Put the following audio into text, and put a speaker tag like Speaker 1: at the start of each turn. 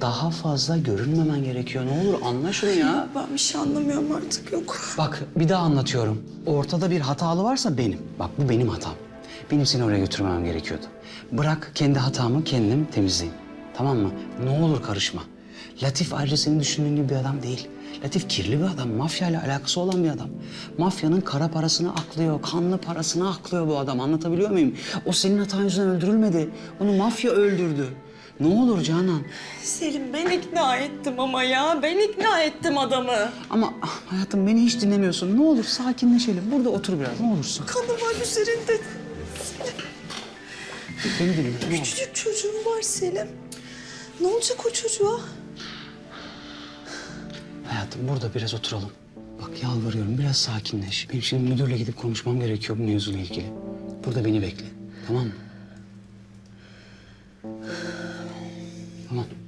Speaker 1: Daha fazla görünmemen gerekiyor. Ne olur anla şunu ya.
Speaker 2: Ben bir şey anlamıyorum artık yok.
Speaker 1: Bak bir daha anlatıyorum. Ortada bir hatalı varsa benim. Bak bu benim hatam. Benim seni oraya götürmemem gerekiyordu. Bırak kendi hatamı kendim temizleyeyim. Tamam mı? Ne olur karışma. Latif ayrıca senin düşündüğün gibi bir adam değil. Latif kirli bir adam, mafya ile alakası olan bir adam. Mafyanın kara parasını aklıyor, kanlı parasını aklıyor bu adam. Anlatabiliyor muyum? O senin hatan yüzünden öldürülmedi. Onu mafya öldürdü. Ne olur Canan.
Speaker 2: Selim ben ikna ettim ama ya. Ben ikna ettim adamı.
Speaker 1: Ama ah, hayatım beni hiç dinlemiyorsun. Ne olur sakinleşelim. Burada otur biraz ne olursun.
Speaker 2: Kanı var üzerinde.
Speaker 1: Beni dinle. ne olur.
Speaker 2: Küçücük çocuğum var Selim. Ne olacak o çocuğa?
Speaker 1: Hayatım burada biraz oturalım. Bak yalvarıyorum biraz sakinleş. Benim şimdi müdürle gidip konuşmam gerekiyor bu mevzuyla ilgili. Burada beni bekle. Tamam mı? Tamam.